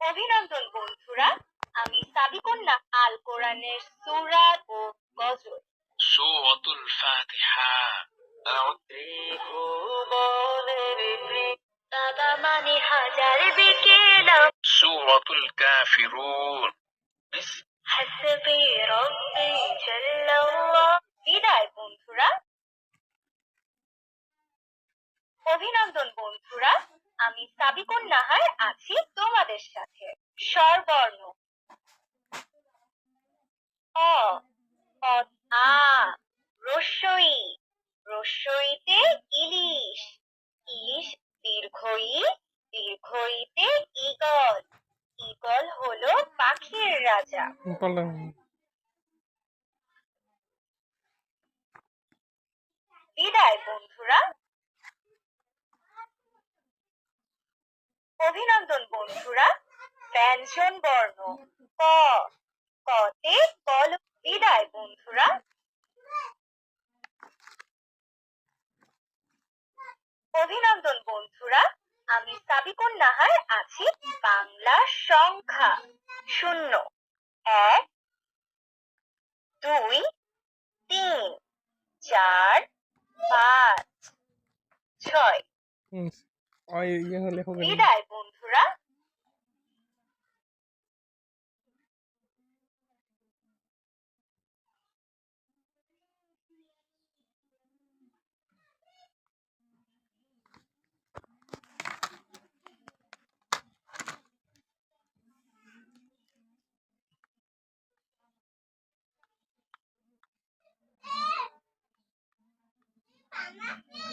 অভিনন্দন বন্ধুরা। আমি সাবিকুন্না আল কোরআনের সুরা ও গজল। সুরাতুল ফাতিহা। মানে কাফিরুন। বিদায় বন্ধুরা। অভিনন্দন বন্ধুরা। আমি সাবিকুন নাহার আছি তোমাদের সাথে। স্বরবর্ণ অ আ রস্যই। রস্যইতে ইলিশ। ইলিশ দীর্ঘই দীর্ঘইতে ঈগল। ঈগল হলো পাখির রাজা। বিদায় বন্ধুরা। অভিনন্দন বন্ধুরা। ব্যঞ্জন বর্ণ। ক কতে কল বিদায় বন্ধুরা। অভিনন্দন বন্ধুরা। আমি সাবিকুন নাহার আছি বাংলা সংখ্যা শূন্য। এক দুই তিন চার পাঁচ ছয়। ইয়ে বিদায় Yeah.